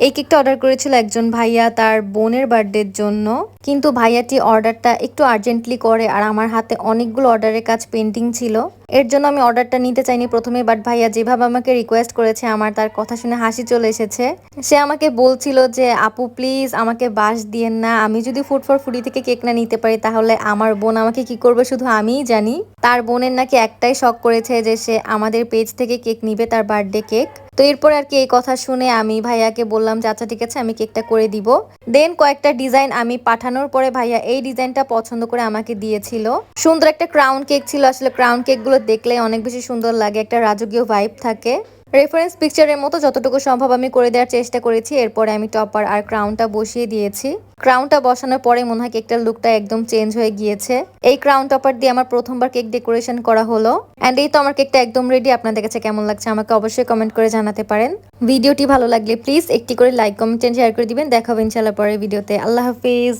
এই কেকটা অর্ডার করেছিল একজন ভাইয়া তার বোনের বার্থডের জন্য। কিন্তু ভাইয়াটি অর্ডারটা একটু আর্জেন্টলি করে আর আমার হাতে অনেকগুলো অর্ডারের কাজ পেন্ডিং ছিল। এর জন্য আমি অর্ডারটা নিতে চাইনি প্রথমে বাট ভাইয়া যেভাবে আমাকে রিকোয়েস্ট করেছে, আমার তার কথা শুনে হাসি চলে এসেছে। সে আমাকে বলছিল যে, আপু প্লিজ আমাকে বাস দিয়েন না। আমি যদি ফুড ফর ফুডি থেকে কেক না নিতে পারি, তাহলে আমার বোন আমাকে কি করবে শুধু আমিই জানি। তার বোনের নাকি একটাই শখ করেছে যে, সে আমাদের পেজ থেকে কেক নিবে তার বার্থডে কেক তো এরপর আর কি এই কথা শুনে আমি ভাইয়াকে বললাম যে আচ্ছা ঠিক আছে, আমি কেকটা করে দিব। দেন কয়েকটা ডিজাইন আমি পাঠানোর পরে ভাইয়া এই ডিজাইনটা পছন্দ করে আমাকে দিয়েছিল। সুন্দর একটা ক্রাউন কেক ছিল। আসলে ক্রাউন কেকগুলো দেখলে অনেক বেশি সুন্দর লাগে, একটা রাজকীয় ভাইব থাকে। রেফারেন্স পিকচারের মতো যতটুকু সম্ভব আমি করে দেওয়ার চেষ্টা করেছি, এরপরে আমি টপার আর ক্রাউনটা বসিয়ে দিয়েছি। ক্রাউনটা বসানোর পরে মনে হয় কেকটার লুকটা একদম চেঞ্জ হয়ে গিয়েছে। এই ক্রাউন টপার দিয়ে আমার প্রথমবার কেক ডেকোরেশন করা হলো। অ্যান্ড এই তো আমার কেকটা একদম রেডি আপনাদের কাছে কেমন লাগছে আমাকে অবশ্যই কমেন্ট করে জানাতে পারেন। ভিডিওটি ভালো লাগলে প্লিজ একটি করে লাইক কমেন্ট শেয়ার করে দিবেন। দেখাবো ইনশাল্লাহ পরের ভিডিওতে আল্লাহ হাফিজ।